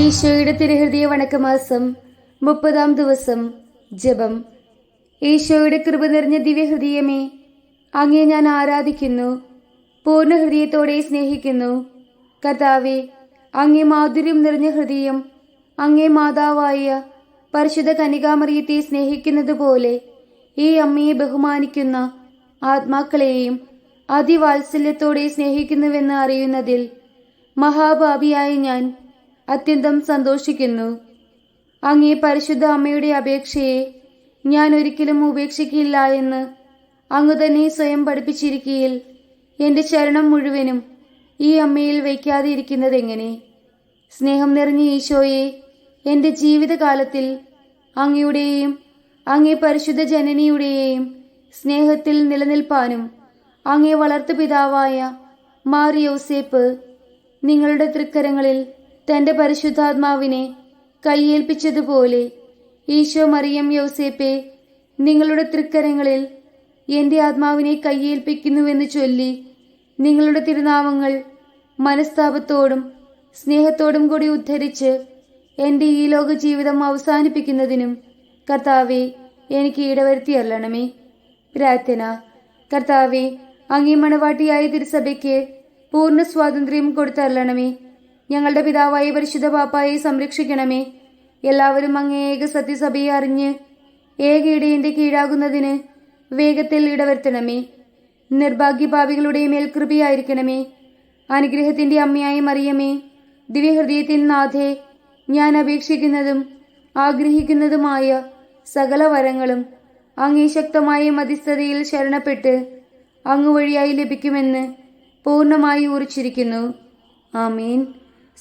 ഈശോയുടെ തിരുഹൃദയ വണക്കമാസം മുപ്പതാം ദിവസം ജപം. ഈശോയുടെ കൃപ നിറഞ്ഞ ദിവ്യഹൃദയമേ അങ്ങേ ഞാൻ ആരാധിക്കുന്നു പൂർണ ഹൃദയത്തോടെ സ്നേഹിക്കുന്നു. കർത്താവെ അങ്ങേ മാധുര്യം നിറഞ്ഞ ഹൃദയം അങ്ങേ മാതാവായ പരിശുദ്ധ കനികാമറിയത്തെ സ്നേഹിക്കുന്നത് പോലെ ഈ അമ്മയെ ബഹുമാനിക്കുന്ന ആത്മാക്കളെയും അതിവാത്സല്യത്തോടെ സ്നേഹിക്കുന്നുവെന്ന് അറിയുന്നതിൽ മഹാഭാവിയായ ഞാൻ അത്യന്തം സന്തോഷിക്കുന്നു. അങ്ങേ പരിശുദ്ധ അമ്മയുടെ അപേക്ഷയെ ഞാൻ ഒരിക്കലും ഉപേക്ഷിക്കില്ല എന്ന് അങ്ങ് തന്നെ സ്വയം പഠിപ്പിച്ചിരിക്കയിൽ എന്റെ ശരണം മുഴുവനും ഈ അമ്മയിൽ വയ്ക്കാതെ ഇരിക്കുന്നതെങ്ങനെ സ്നേഹം നിറഞ്ഞ ഈശോയെ എന്റെ ജീവിതകാലത്തിൽ അങ്ങയുടെയും അങ്ങേ പരിശുദ്ധ ജനനിയുടെയും സ്നേഹത്തിൽ നിലനിൽപ്പാനും അങ്ങേ വളർത്തു പിതാവായ മാറിയോസേപ്പ് നിങ്ങളുടെ തൃക്കരങ്ങളിൽ തന്റെ പരിശുദ്ധാത്മാവിനെ കൈയേൽപ്പിച്ചതുപോലെ ഈശോ മറിയം യോസേപ്പെ നിങ്ങളുടെ തൃക്കരങ്ങളിൽ എന്റെ ആത്മാവിനെ കൈയേൽപ്പിക്കുന്നുവെന്ന് ചൊല്ലി നിങ്ങളുടെ തിരുനാമങ്ങൾ മനസ്താപത്തോടും സ്നേഹത്തോടും കൂടി ഉദ്ധരിച്ച് എന്റെ ഈ ലോക ജീവിതം അവസാനിപ്പിക്കുന്നതിനും കർത്താവെ എനിക്ക് ഇടവരുത്തിയല്ലണമേ പ്രാർത്ഥന. കർത്താവെ അങ്ങേ മണവാട്ടിയായ തിരുസഭയ്ക്ക് പൂർണ സ്വാതന്ത്ര്യം കൊടുത്തരളണമേ. ഞങ്ങളുടെ പിതാവായി പരിശുദ്ധ പാപ്പായി സംരക്ഷിക്കണമേ. എല്ലാവരും അങ്ങേ സത്യസഭയെ അറിഞ്ഞ് ഏക ഇടയന്റെ കീഴാകുന്നതിന് വേഗത്തിൽ ഇടവരുത്തണമേ. നിർഭാഗ്യപാപികളുടെ മേൽ കൃപയായിരിക്കണമേ. അനുഗ്രഹത്തിന്റെ അമ്മയായ മറിയമേ ദിവ്യഹൃദയത്തിൻ നാഥേ ഞാൻ അപേക്ഷിക്കുന്നതും ആഗ്രഹിക്കുന്നതുമായ സകല വരങ്ങളും അങ്ങേ ശക്തമായ മധ്യസ്ഥതയിൽ ശരണപ്പെട്ട് അങ്ങുവഴിയായി ലഭിക്കുമെന്ന് പൂർണമായി ഉറച്ചിരിക്കുന്നു. ആമീൻ.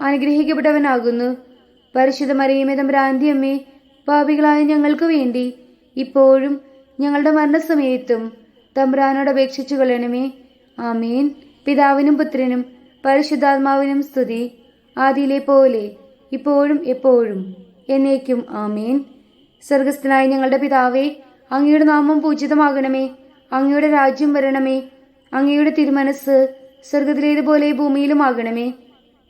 അനുഗ്രഹിക്കപ്പെട്ടവനാകുന്നു. പരിശുദ്ധ മറിയമേ തമ്പുരാന്റെ അമ്മേ പാപികളായ ഞങ്ങൾക്ക് വേണ്ടി ഇപ്പോഴും ഞങ്ങളുടെ മരണസമയത്തും തമ്പുരാനോട് അപേക്ഷിച്ചു കൊള്ളണമേ. ആമീൻ. പിതാവിനും പുത്രനും പരിശുദ്ധാത്മാവിനും സ്തുതി. ആദിയിലെ പോലെ ഇപ്പോഴും എപ്പോഴും എന്നേക്കും ആമീൻ. സ്വർഗസ്ഥനായ ഞങ്ങളുടെ പിതാവേ അങ്ങയുടെ നാമം പൂജിതമാകണമേ. അങ്ങയുടെ രാജ്യം വരണമേ. അങ്ങയുടെ തിരുമനസ് സ്വർഗത്തിലേതുപോലെ ഭൂമിയിലുമാകണമേ.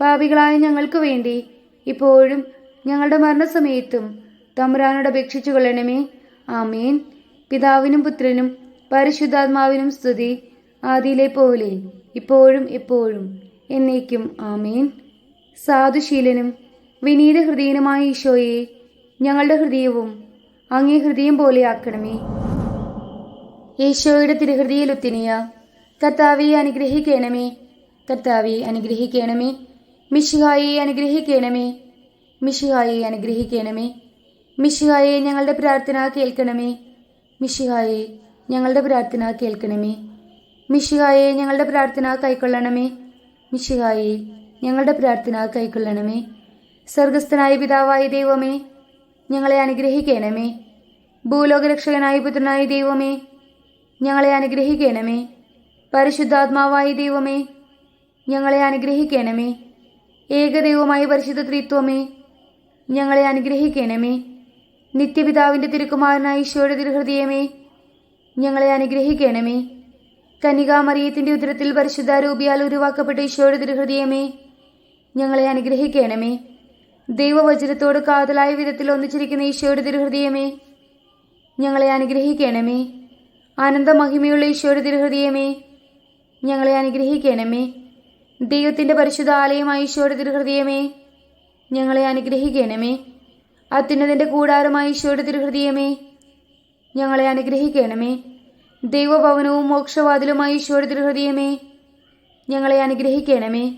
പാപികളായ ഞങ്ങൾക്ക് വേണ്ടി ഇപ്പോഴും ഞങ്ങളുടെ മരണസമയത്തും തമ്പുരാനോട് അപേക്ഷിച്ചു കൊള്ളണമേ. ആമേൻ. പിതാവിനും പുത്രനും പരിശുദ്ധാത്മാവിനും സ്തുതി ആദിയിലെ പോലെ ഇപ്പോഴും എപ്പോഴും എന്നേക്കും ആമേൻ. സാധുശീലനും വിനീത ഹൃദയനുമായ ഈശോയെ ഞങ്ങളുടെ ഹൃദയവും അങ്ങേ ഹൃദയം പോലെയാക്കണമേ ഈശോയുടെ തിരുഹൃദയിലുത്തിനിയ കർത്താവെ അനുഗ്രഹിക്കണമേ. കർത്താവെ അനുഗ്രഹിക്കണമേ. മിശിഹായെ അനുഗ്രഹിക്കണമേ. മിശിഹായെ അനുഗ്രഹിക്കണമേ. മിഷിഹായെ ഞങ്ങളുടെ പ്രാർത്ഥന കേൾക്കണമേ. മിഷിഹായെ ഞങ്ങളുടെ പ്രാർത്ഥന കേൾക്കണമേ. മിഷിഹായെ ഞങ്ങളുടെ പ്രാർത്ഥന കൈക്കൊള്ളണമേ. മിഷിഹായെ ഞങ്ങളുടെ പ്രാർത്ഥന കൈക്കൊള്ളണമേ. സ്വർഗസ്ഥനായ പിതാവായ ദൈവമേ ഞങ്ങളെ അനുഗ്രഹിക്കണമേ. ഭൂലോകരക്ഷകനായ പുത്രനായ ദൈവമേ ഞങ്ങളെ അനുഗ്രഹിക്കണമേ. പരിശുദ്ധാത്മാവായ ദൈവമേ ഞങ്ങളെ അനുഗ്രഹിക്കണമേ. ഏകദൈവമായ പരിശുദ്ധ ത്രിത്വമേ ഞങ്ങളെ അനുഗ്രഹിക്കണമേ. നിത്യപിതാവിന്റെ തിരുക്കുമാരനായ ഈശോയുടെ തിരുഹൃദയമേ ഞങ്ങളെ അനുഗ്രഹിക്കണമേ. കനികാമറിയത്തിന്റെ ഉദരത്തിൽ പരിശുദ്ധാരൂപിയാൽ ഉരുവാക്കപ്പെട്ട ഈശോയുടെ തിരുഹൃദയമേ ഞങ്ങളെ അനുഗ്രഹിക്കണമേ. ദൈവവചനത്തോട് കാതലായ വിധത്തിൽ ഒന്നിച്ചിരിക്കുന്ന ഈശോയുടെ തിരുഹൃദയമേ ഞങ്ങളെ അനുഗ്രഹിക്കണമേ. അനന്തമഹിമയുള്ള ഈശോയുടെ തിരുഹൃദയമേ ഞങ്ങളെ അനുഗ്രഹിക്കണമേ. ദൈവത്തിന്റെ പരിശുദ്ധ ആലയമായ തിരുഹൃദയമേ ഞങ്ങളെ അനുഗ്രഹിക്കണമേ. അത്യുന്നതിന്റെ കൂടാരമായ ഈശോയുടെ തിരുഹൃദയമേ ഞങ്ങളെ അനുഗ്രഹിക്കണമേ. ദൈവഭവനവും മോക്ഷവാതിലുമായ ഈശോയുടെ തിരുഹൃദയമേ ഞങ്ങളെ അനുഗ്രഹിക്കണമേ.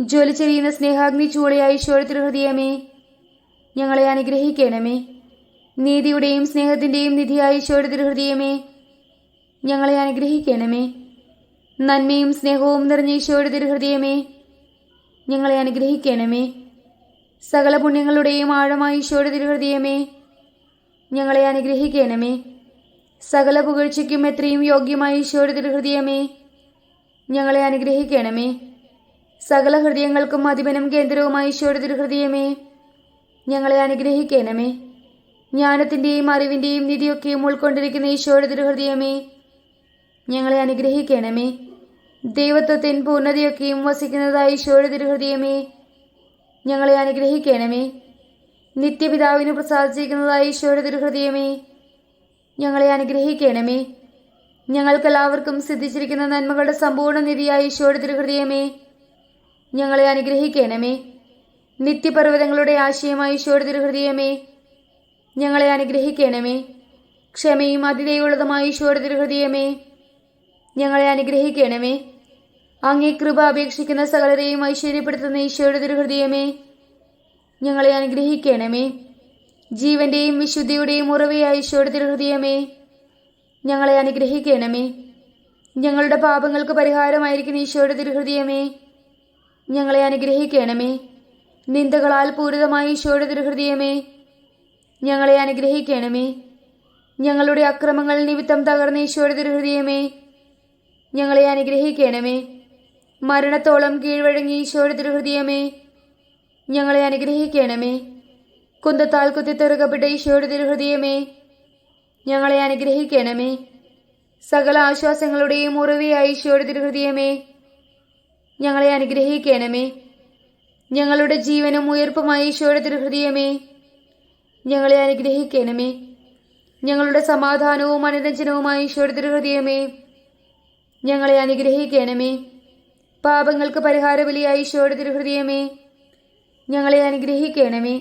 ജ്വലിച്ചെറിയുന്ന സ്നേഹാഗ്നി ചൂളയായ ഈശോയുടെ തിരുഹൃദയമേ ഞങ്ങളെ അനുഗ്രഹിക്കണമേ. നീതിയുടെയും സ്നേഹത്തിന്റെയും നിധിയായ ഈശോയുടെ തിരുഹൃദയമേ ഞങ്ങളെ അനുഗ്രഹിക്കണമേ. നന്മയും സ്നേഹവും നിറഞ്ഞ ഈശോയുടെ തിരുഹൃദയമേ ഞങ്ങളെ അനുഗ്രഹിക്കണമേ. സകല പുണ്യങ്ങളുടെയും ആഴമായ ഈശോയുടെ തിരുഹൃദയമേ ഞങ്ങളെ അനുഗ്രഹിക്കണമേ. സകല പുകഴ്ചയ്ക്കും എത്രയും യോഗ്യമായ ഈശോയുടെ തിരുഹൃദയമേ ഞങ്ങളെ അനുഗ്രഹിക്കണമേ. സകല ഹൃദയങ്ങൾക്കും അധിപനും കേന്ദ്രവുമായ ഈശോയുടെ തിരുഹൃദയമേ ഞങ്ങളെ അനുഗ്രഹിക്കണമേ. ജ്ഞാനത്തിന്റെയും അറിവിന്റെയും നിധിയൊക്കെയും ഉൾക്കൊണ്ടിരിക്കുന്ന ഈശോയുടെ തിരുഹൃദയമേ ഞങ്ങളെ അനുഗ്രഹിക്കണമേ. ദൈവത്വത്തിൻ പൂർണതയൊക്കെയും വസിക്കുന്നതായി ഈശോയുടെ തിരുഹൃദയമേ ഞങ്ങളെ അനുഗ്രഹിക്കണമേ. നിത്യപിതാവിന് പ്രസാദിച്ചിരിക്കുന്നതായി ഈശോയുടെ തിരുഹൃദയമേ ഞങ്ങളെ അനുഗ്രഹിക്കണമേ. ഞങ്ങൾക്കെല്ലാവർക്കും സിദ്ധിച്ചിരിക്കുന്ന നന്മകളുടെ സമ്പൂർണ നിധിയായി ഈശോയുടെ തിരുഹൃദയമേ ഞങ്ങളെ അനുഗ്രഹിക്കണമേ. നിത്യപർവതങ്ങളുടെ ആശയമായി ഈശോയുടെ തിരുഹൃദയമേ ഞങ്ങളെ അനുഗ്രഹിക്കണമേ. ക്ഷമയും അതിഥേയുള്ളതുമായ ഈശോയുടെ തിരുഹൃദയമേ ഞങ്ങളെ അനുഗ്രഹിക്കണമേ. അങ്ങേ കൃപ അപേക്ഷിക്കുന്ന സകലരെയും ഐശ്വര്യപ്പെടുത്തുന്ന ഈശോയുടെ തിരുഹൃദയമേ ഞങ്ങളെ അനുഗ്രഹിക്കണമേ. ജീവന്റെയും വിശുദ്ധിയുടെയും ഉറവയായ ഈശോയുടെ തിരുഹൃദയമേ ഞങ്ങളെ അനുഗ്രഹിക്കണമേ. ഞങ്ങളുടെ പാപങ്ങൾക്ക് പരിഹാരമായിരിക്കുന്ന ഈശോയുടെ തിരുഹൃദയമേ ഞങ്ങളെ അനുഗ്രഹിക്കണമേ. നിന്ദകളാൽ പൂരിതമായ ഈശോയുടെ തിരുഹൃദയമേ ഞങ്ങളെ അനുഗ്രഹിക്കണമേ. ഞങ്ങളുടെ അക്രമങ്ങൾ നിമിത്തം തകർന്ന ഈശോയുടെ തിരുഹൃദയമേ ഞങ്ങളെ അനുഗ്രഹിക്കണമേ. മരണത്തോളം കീഴ്വഴങ്ങി ഈശോയുടെ തിരുഹൃദയമേ ഞങ്ങളെ അനുഗ്രഹിക്കണമേ. കുന്തത്താൽ കുത്തിത്തെറുക്കപ്പെട്ട ഈശോയുടെ തിരുഹൃദയമേ ഞങ്ങളെ അനുഗ്രഹിക്കണമേ. സകല ആശ്വാസങ്ങളുടെയും ഉറവിയായ ഈശോയുടെ തിരുഹൃദയമേ ഞങ്ങളെ അനുഗ്രഹിക്കണമേ. ഞങ്ങളുടെ ജീവനും ഉയർപ്പുമായി ഈശോയുടെ തിരുഹൃദയമേ ഞങ്ങളെ അനുഗ്രഹിക്കണമേ. ഞങ്ങളുടെ സമാധാനവും അനുരഞ്ജനവുമായ ഈശോയുടെ തിരുഹൃദയമേ ഞങ്ങളെ അനുഗ്രഹിക്കണമേ. പാപങ്ങൾക്ക് പരിഹാരബലിയായ ഈശോയുടെ തിരുഹൃദയമേ ഞങ്ങളെ അനുഗ്രഹിക്കണമേ.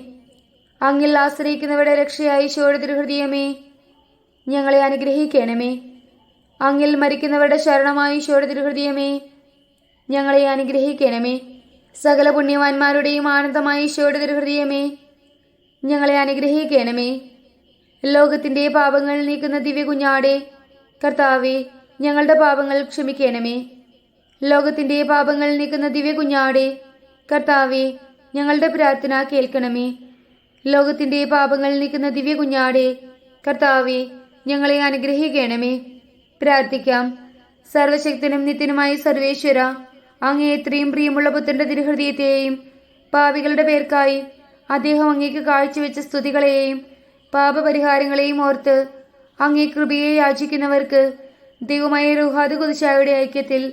അങ്ങിൽ ആശ്രയിക്കുന്നവരുടെ രക്ഷയായി ഈശോയുടെ തിരുഹൃദയമേ ഞങ്ങളെ അനുഗ്രഹിക്കണമേ. അങ്ങിൽ മരിക്കുന്നവരുടെ ശരണമായി ഈശോയുടെ തിരുഹൃദയമേ ഞങ്ങളെ അനുഗ്രഹിക്കണമേ. സകല പുണ്യവാന്മാരുടെയും ആനന്ദമായി ഈശോയുടെ തിരുഹൃദയമേ ഞങ്ങളെ അനുഗ്രഹിക്കണമേ. ലോകത്തിന്റെ പാപങ്ങൾ നീക്കുന്ന ദിവ്യ കുഞ്ഞാടെ കർത്താവെ ഞങ്ങളുടെ പാപങ്ങൾ ക്ഷമിക്കണമേ. ലോകത്തിന്റെ പാപങ്ങൾ നീക്കുന്ന ദിവ്യ കുഞ്ഞാടെ കർത്താവെ ഞങ്ങളുടെ പ്രാർത്ഥന കേൾക്കണമേ. ലോകത്തിന്റെ പാപങ്ങൾ നീക്കുന്ന ദിവ്യ കുഞ്ഞാടെ കർത്താവെ ഞങ്ങളെ അനുഗ്രഹിക്കണമേ. പ്രാർത്ഥിക്കാം. സർവശക്തനും നിത്യനുമായ സർവേശ്വര അങ്ങേ എത്രയും പ്രിയമുള്ള പുത്രന്റെ തിരുഹൃദയത്തെയും പാവികളുടെ പേർക്കായി അദ്ദേഹം അങ്ങേക്ക് കാഴ്ചവെച്ച സ്തുതികളെയും പാപപരിഹാരങ്ങളെയും ഓർത്ത് അങ്ങേ കൃപയെ യാചിക്കുന്നവർക്ക് ദൈവമായ റുഹാദ് കുതിശായുടെ ഐക്യത്തിൽ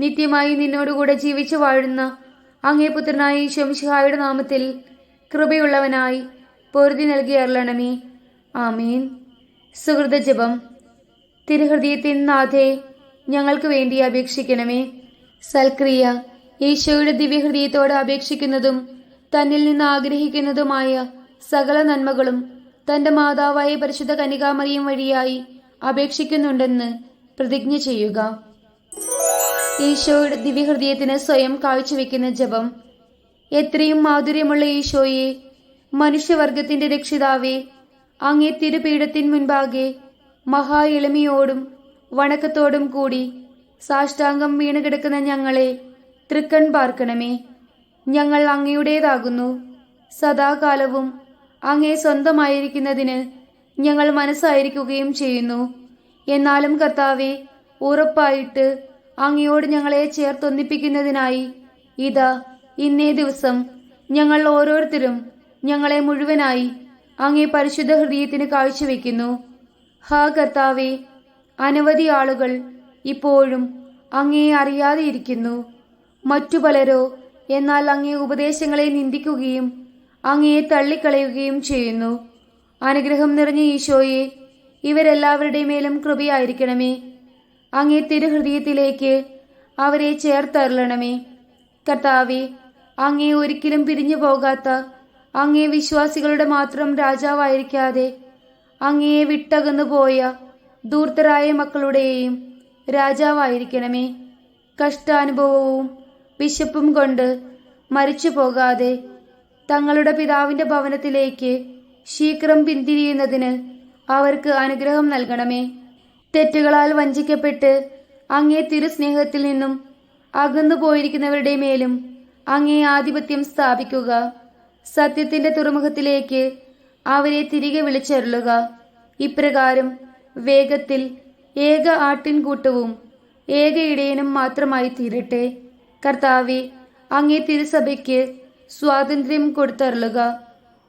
നിത്യമായി നിന്നോടുകൂടെ ജീവിച്ചു വാഴുന്ന അങ്ങേ പുത്രനായി ശംഷിഹായുടെ നാമത്തിൽ കൃപയുള്ളവനായി പൊരുതി നൽകി അരുളണമേ. ആമീൻ. സുഹൃത ജപം. തിരുഹൃദയത്തിൻ നാഥേ ഞങ്ങൾക്ക് വേണ്ടി അപേക്ഷിക്കണമേ. സൽക്രിയ ഈശോയുടെ ദിവ്യഹൃദയത്തോട് അപേക്ഷിക്കുന്നതും തന്നിൽ നിന്ന് ആഗ്രഹിക്കുന്നതുമായ സകല നന്മകളും തന്റെ മാതാവായ പരിശുദ്ധ കനികാമറിയം വഴിയായി അപേക്ഷിക്കുന്നുണ്ടെന്ന് പ്രതിജ്ഞ ചെയ്യുക. ഈശോയുടെ ദിവ്യഹൃദയത്തിന് സ്വയം കാഴ്ചവെക്കുന്ന ജപം. എത്രയും മാധുര്യമുള്ള ഈശോയെ മനുഷ്യവർഗത്തിന്റെ രക്ഷിതാവേ അങ്ങേ തിരുപീഠത്തിന് മുൻപാകെ മഹാ എളിമയോടും വണക്കത്തോടും കൂടി സാഷ്ടാംഗം വീണുകിടക്കുന്ന ഞങ്ങളെ തൃക്കൺ പാർക്കണമേ. ഞങ്ങൾ അങ്ങയുടേതാകുന്നു. സദാകാലവും അങ്ങേ സ്വന്തമായിരിക്കുന്നതിന് ഞങ്ങൾ മനസ്സായിരിക്കുകയും ചെയ്യുന്നു. എന്നാലും കർത്താവെ ഉറപ്പായിട്ട് അങ്ങയോട് ഞങ്ങളെ ചേർത്തൊന്നിപ്പിക്കുന്നതിനായി ഇത് ഇന്നേ ദിവസം ഞങ്ങൾ ഓരോരുത്തരും ഞങ്ങളെ മുഴുവനായി അങ്ങേ പരിശുദ്ധ ഹൃദയത്തിന് കാഴ്ചവെക്കുന്നു. ഹാ കർത്താവെ അനവധി ആളുകൾ ഇപ്പോഴും അങ്ങേ അറിയാതെ ഇരിക്കുന്നു. മറ്റു പലരോ എന്നാൽ അങ്ങേ ഉപദേശങ്ങളെ നിന്ദിക്കുകയും അങ്ങയെ തള്ളിക്കളയുകയും ചെയ്യുന്നു. അനുഗ്രഹം നിറഞ്ഞ ഈശോയെ ഇവരെല്ലാവരുടെ മേലും കൃപയായിരിക്കണമേ. അങ്ങേ തിരുഹൃദയത്തിലേക്ക് അവരെ ചേർത്തരളണമേ. കർത്താവെ അങ്ങേ ഒരിക്കലും പിരിഞ്ഞു പോകാത്ത അങ്ങേ വിശ്വാസികളുടെ മാത്രം രാജാവായിരിക്കാതെ അങ്ങയെ വിട്ടകന്നു പോയ ദൂർത്തരായ മക്കളുടെയും രാജാവായിരിക്കണമേ. കഷ്ടാനുഭവവും വിശപ്പും കൊണ്ട് മരിച്ചു പോകാതെ തങ്ങളുടെ പിതാവിന്റെ ഭവനത്തിലേക്ക് ശീക്രം പിന്തിരിയുന്നതിന് അവർക്ക് അനുഗ്രഹം നൽകണമേ. തെറ്റുകളാൽ വഞ്ചിക്കപ്പെട്ട് അങ്ങേ തിരുസ്നേഹത്തിൽ നിന്നും അകന്നു പോയിരിക്കുന്നവരുടെ മേലും അങ്ങേ ആധിപത്യം സ്ഥാപിക്കുക. സത്യത്തിന്റെ തുറമുഖത്തിലേക്ക് അവരെ തിരികെ വിളിച്ചരുളുക. ഇപ്രകാരം വേഗത്തിൽ ഏക ആട്ടിൻകൂട്ടവും ഏക ഇടയനും മാത്രമായി തീരട്ടെ. കർത്താവെ അങ്ങേ തിരുസഭയ്ക്ക് സ്വാതന്ത്ര്യം കൊടുത്തരുളുക.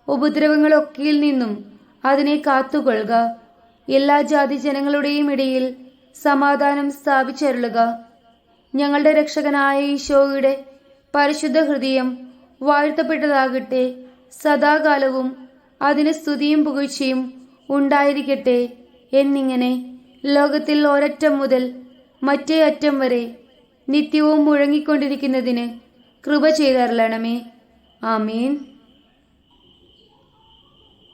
ഉപദ്രവങ്ങളൊക്കെയിൽ നിന്നും അതിനെ കാത്തുകൊള്ളുക. എല്ലാ ജാതി ജനങ്ങളുടെയും ഇടയിൽ സമാധാനം സ്ഥാപിച്ചരുളുക. ഞങ്ങളുടെ രക്ഷകനായ ഈശോയുടെ പരിശുദ്ധ ഹൃദയം വാഴ്ത്തപ്പെട്ടതാകട്ടെ സദാകാലവും അതിന് സ്തുതിയും പുകഴ്ചയും ഉണ്ടായിരിക്കട്ടെ എന്നിങ്ങനെ ലോകത്തിൽ ഒരറ്റം മുതൽ മറ്റേ അറ്റം വരെ നിത്യവും മുഴങ്ങിക്കൊണ്ടിരിക്കുന്നതിന് കൃപ ചെയ്തരളണമേ. ആമീൻ.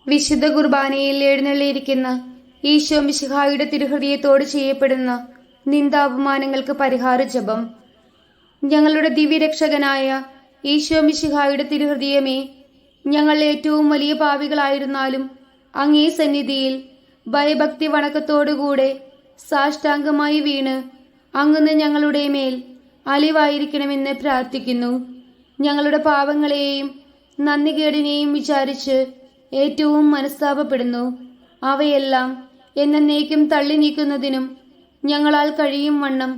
വിശുദ്ധ കുർബാനയിൽ എഴുന്നള്ളിയിരിക്കുന്ന ഈശോ മിശിഹായുടെ തിരുഹൃദയത്തോട് ചെയ്യപ്പെടുന്ന നിന്ദാപമാനങ്ങൾക്ക് പരിഹാര ജപം. ഞങ്ങളുടെ ദിവ്യരക്ഷകനായ ഈശോ മിശിഹായുടെ തിരുഹൃദയമേ ഞങ്ങൾ ഏറ്റവും വലിയ പാവികളായിരുന്നാലും അങ്ങേ സന്നിധിയിൽ ഭയഭക്തി വണക്കത്തോടുകൂടെ സാഷ്ടാംഗമായി വീണ് അങ്ങുന്ന് ഞങ്ങളുടെ മേൽ അലിവായിരിക്കണമെന്ന് പ്രാർത്ഥിക്കുന്നു. ഞങ്ങളുടെ പാവങ്ങളെയും നന്ദികേടിനെയും വിചാരിച്ച് ഏറ്റവും മനസ്താപപ്പെടുന്നു. അവയെല്ലാം എന്നേക്കും തള്ളി നീക്കുന്നതിനും ഞങ്ങളാൽ കഴിയും വണ്ണം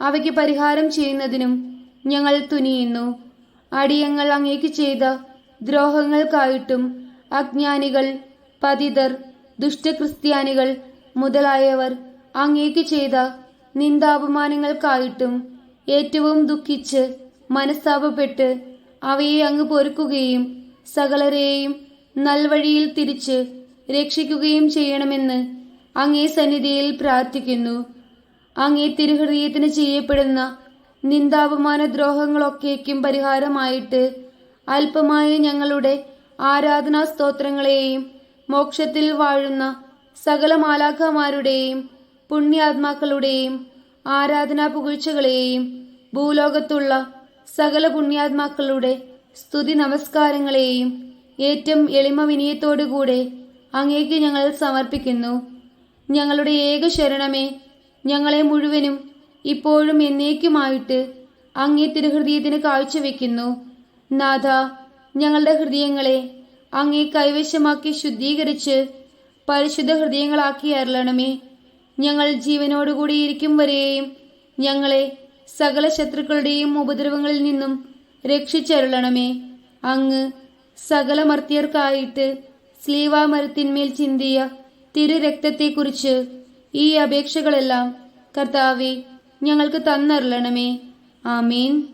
അവയ്ക്ക് പരിഹാരം ചെയ്യുന്നതിനും ഞങ്ങൾ തുനിയുന്നു. അടിയങ്ങൾ അങ്ങേക്ക് ചെയ്ത ദ്രോഹങ്ങൾക്കായിട്ടും അജ്ഞാനികൾ പതിതർ ദുഷ്ടക്രിസ്ത്യാനികൾ മുതലായവർ അങ്ങേക്ക് ചെയ്ത നിന്ദാപമാനങ്ങൾക്കായിട്ടും ഏറ്റവും ദുഃഖിച്ച് മനസ്താപപ്പെട്ട് അവയെ അങ്ങ് പൊറുക്കുകയും സകലരെയും നൽവഴിയിൽ തിരിച്ച് രക്ഷിക്കുകയും ചെയ്യണമെന്ന് അങ്ങേ സന്നിധിയിൽ പ്രാർത്ഥിക്കുന്നു. അങ്ങേ തിരുഹൃദയത്തിന് ചെയ്യപ്പെടുന്ന നിന്ദാപമാന ദ്രോഹങ്ങളൊക്കേക്കും പരിഹാരമായിട്ട് അല്പമായ ഞങ്ങളുടെ ആരാധനാ സ്തോത്രങ്ങളെയും മോക്ഷത്തിൽ വാഴുന്ന സകല മാലാഖമാരുടെയും പുണ്യാത്മാക്കളുടെയും ആരാധനാ പുകഴ്ചകളെയും ഭൂലോകത്തുള്ള സകല പുണ്യാത്മാക്കളുടെ സ്തുതി നമസ്കാരങ്ങളെയും ഏറ്റവും എളിമ വിനയത്തോടുകൂടെ അങ്ങേക്ക് ഞങ്ങൾ സമർപ്പിക്കുന്നു. ഞങ്ങളുടെ ഏക ശരണമേ ഞങ്ങളെ മുഴുവനും ഇപ്പോഴും എന്നേക്കുമായിട്ട് അങ്ങേ തിരുഹൃദയത്തിന് കാഴ്ചവെക്കുന്നു. നാഥ ഞങ്ങളുടെ ഹൃദയങ്ങളെ അങ്ങേ കൈവശമാക്കി ശുദ്ധീകരിച്ച് പരിശുദ്ധ ഹൃദയങ്ങളാക്കി അരളണമേ. ഞങ്ങൾ ജീവനോടുകൂടി ഇരിക്കും വരെയും ഞങ്ങളെ സകല ശത്രുക്കളുടെയും ഉപദ്രവങ്ങളിൽ നിന്നും രക്ഷിച്ചരുളണമേ. അങ്ങ് സകല മർത്യർക്കായിട്ട് സ്ലീവാമരത്തിന്മേൽ ചിന്തിയ തിരുരക്തത്തെക്കുറിച്ച് ഈ അപേക്ഷകളെല്ലാം കർത്താവെ ഞങ്ങൾക്ക് തന്നരുളണമേ. ആമീൻ.